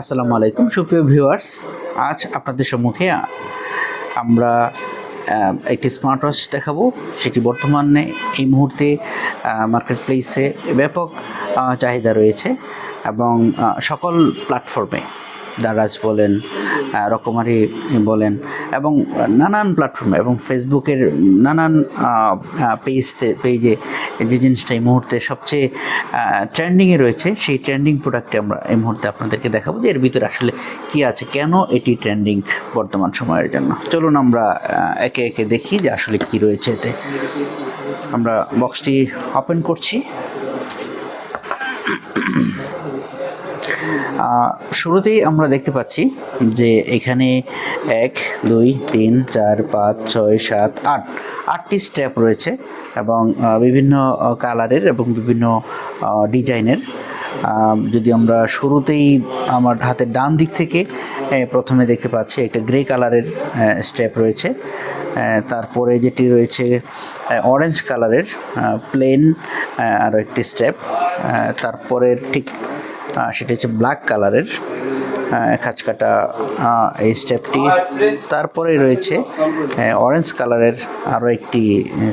আসসালামু আলাইকুম, সুপ্রিয় ভিউয়ার্স। আজ আপনাদের সম্মুখে আমরা একটি স্মার্ট ওয়াচ দেখাবো। সেটি বর্তমানে এই মুহূর্তে মার্কেট প্লেসে ব্যাপক চাহিদা রয়েছে এবং সকল প্ল্যাটফর্মে দারাজ বলেন রকমারি বলেন, এবং নানান প্ল্যাটফর্মে এবং ফেসবুকের নানান পেজ পেজে যে জিনিসটা এই মুহূর্তে সবচেয়ে ট্রেন্ডিংয়ে রয়েছে, সেই ট্রেন্ডিং প্রোডাক্টে আমরা এই মুহূর্তে আপনাদেরকে দেখাবো যে এর ভিতরে আসলে কি আছে, কেন এটি ট্রেন্ডিং বর্তমান সময়ের জন্য। চলুন আমরা একে একে দেখি যে আসলে কি রয়েছে এতে। আমরা বক্সটি ওপেন করছি। শুরুতেই আমরা দেখতে পাচ্ছি যে এখানে এক, দুই, তিন, চার, পাঁচ, ছয়, সাত, আট, আটটি স্টেপ রয়েছে এবং বিভিন্ন কালারের এবং বিভিন্ন ডিজাইনের। যদি আমরা শুরুতেই আমার হাতের ডান দিক থেকে প্রথমে দেখতে পাচ্ছি একটা গ্রে কালারের স্টেপ রয়েছে। তারপরে যেটি রয়েছে অরেঞ্জ কালারের প্লেন আরও একটি স্টেপ। তারপরে ঠিক সেটা হচ্ছে ব্ল্যাক কালারের খাঁচ কাটা এই স্টেপটি তারপরে রয়েছে অরেঞ্জ কালারের আরও একটি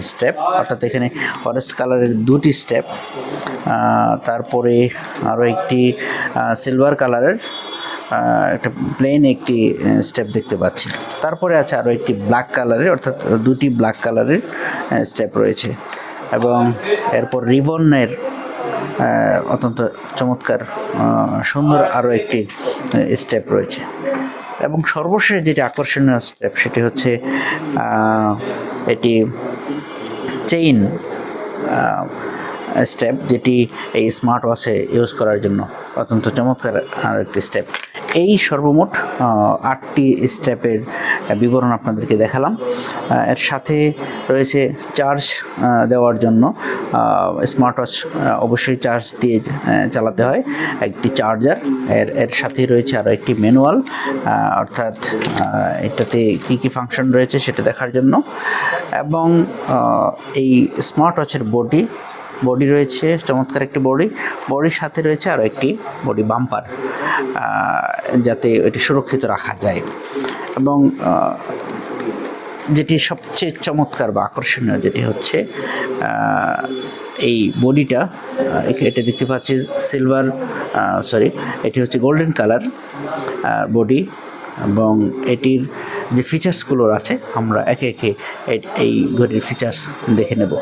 স্টেপ অর্থাৎ এখানে অরেঞ্জ কালারের দুটি স্টেপ তারপরে আরও একটি সিলভার কালারের একটা প্লেন একটি স্টেপ দেখতে পাচ্ছি। তারপরে আছে আরও একটি ব্ল্যাক কালারের অর্থাৎ দুটি ব্ল্যাক কালারের স্টেপ রয়েছে। এবং এরপর রিবনের অত্যন্ত চমৎকার সুন্দর আরও একটি স্টেপ রয়েছে। এবং সর্বশেষ যেটি আকর্ষণীয় স্টেপ সেটি হচ্ছে এটি চেইন স্টেপ যেটি এই স্মার্ট ওয়াচে ইউজ করার জন্য অত্যন্ত চমৎকার আর একটি স্টেপ এই সর্বমোট আটটি স্টেপের বিবরণ আপনাদেরকে দেখালাম। এর সাথে রয়েছে চার্জ দেওয়ার জন্য। স্মার্ট ওয়াচ অবশ্যই চার্জ দিয়ে চালাতে হয়। একটি চার্জার, এর এর সাথেই রয়েছে আরও একটি ম্যানুয়াল। অর্থাৎ এটাতে কী কী ফাংশন রয়েছে সেটা দেখার জন্য। এবং এই স্মার্ট ওয়াচের বডি বডি রয়েছে, চমৎকার একটি বডি। বডির সাথে রয়েছে আরও একটি বডি বাম্পার। যাতে এটি সুরক্ষিত রাখা যায়। এবং যেটি সবচেয়ে চমৎকার বা আকর্ষণীয় যেটি হচ্ছে এই বডিটা এটা দেখতে পাচ্ছি সিলভার সরি এটি হচ্ছে গোল্ডেন কালার বডি এবং এটির যে ফিচার্সগুলোর আছে, আমরা একে একে এই ঘড়ির ফিচার্স দেখে নেব।